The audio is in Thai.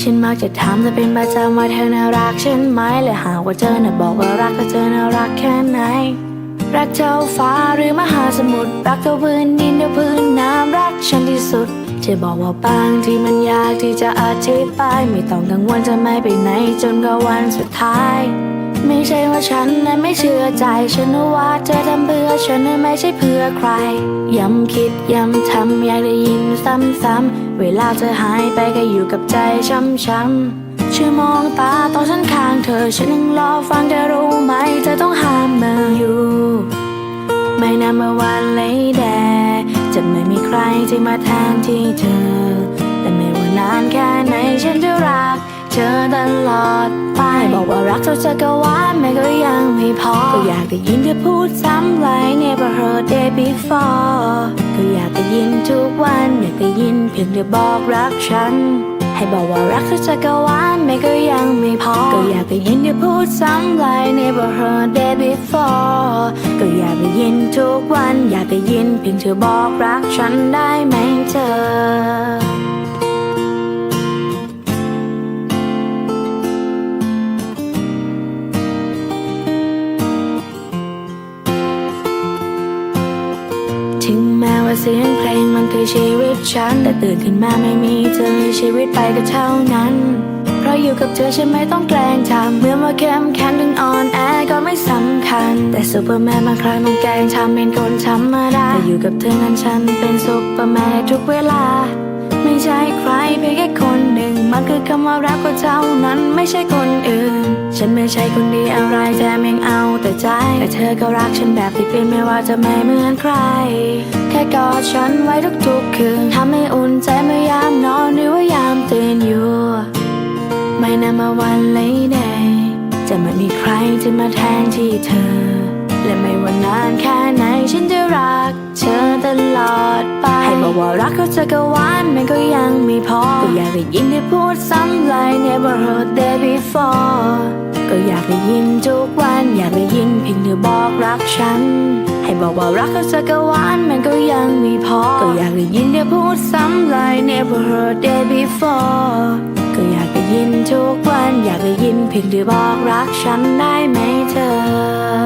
ฉันมักจะถามเธอเป็นประจำว่าเธอน่ารักฉันไหมและหากว่าเธอน่ะบอกว่ารักก็เธอน่ารักแค่ไหน รักเท่าฟ้าหรือมหาสมุทรรักเท่าพื้นดินหรือพื้นน้ำรักฉันที่สุดจะบอกว่าบางที่มันยากที่จะอธิบายไม่ต้องกังวลจะไม่ไปไหนจนกว่าวันสุดท้าย ไม่ใช่ว่าฉันนั้นไม่เชื่อใจ ฉันรู้ว่าเธอทำเพื่อฉันนั้นไม่ใช่เพื่อใคร ย้ำคิดย้ำทำอยากได้ยินซ้ำๆ เวลาเธอหายไปก็อยู่กับใจช้ำๆช่วยมองตาตอนฉันข้างเธอ ฉันยังรอฟังเธอรู้ไหมเธอต้องห้ามมืออยู่ ไม่นานเมื่อวันเลยแดจะไม่มีใครที่มาแทนที่เธอ แต่ไม่ว่านานแค่ไหนฉันจะรักเธอตลอดไป บอกว่ารักเท่าจักรวาลแม่ก็ยังไม่พอ ก็อยากได้ยินเธอพูดซ้ำไลน์ never heard day before ก็อยากได้ยินทุกวันอยากได้ยินเพียงเธอบอกรักฉัน ให้บอกว่ารักเธอจักรวาลแม่ก็ยังไม่พอ ก็อยากได้ยินเธอพูดซ้ำไลน์ never heard day before ก็อยากได้ยินทุกวันอยากได้ยินเพียงเธอบอกรักฉันได้ไหมเธอ เสียงเพลงมันคือชีวิตฉัน แต่ตื่นขึ้นมาไม่มีเธอชีวิตไปก็เท่านั้น เพราะอยู่กับเธอฉันไม่ต้องแกล้งทำเมื่อมาเข้มแข็งถึงอ่อนแอก็ไม่สำคัญ แต่ซูเปอร์แมนบางครั้งต้องแกล้งทำเป็นคนธรรมดาแต่อยู่กับเธอนั้นฉันเป็นซูเปอร์แมนทุกเวลา ใช่ใครเพียงแค่คนหนึ่ง มันคือคำว่ารักก็เท่านั้นไม่ใช่คนอื่น ฉันไม่ใช่คนดีอะไรแถมยังเอาแต่ใจ แต่เธอก็รักฉันแบบที่เป็นไม่ว่าจะไม่เหมือนใคร แค่กอดฉันไว้ทุกๆคืนทำให้อุ่นใจเมื่อยามนอนหรือว่ายามตื่นอยู่ ไม่นานมาวันเลยใดจะไม่มีใครที่มาแทนที่เธอ และไม่ว่านานแค่ไหนฉันจะรักเธอ ตลอดไป ให้บอกว่ารักเขาจักวาลมันก็ยังไม่พอ ก็อยากได้ยินเธอพูดซ้ำไลน์ never heard that before ก็อยากได้ยินทุกวันอยากได้ยินเพียงเธอบอกรักฉัน ให้บอกว่ารักเขาจักวาลมันก็ยังไม่พอ ก็อยากได้ยินเธอพูดซ้ำไลน์ never heard that before ก็อยากได้ยินทุกวันอยากได้ยินเพียงเธอบอกรักฉันได้ไหมเธอ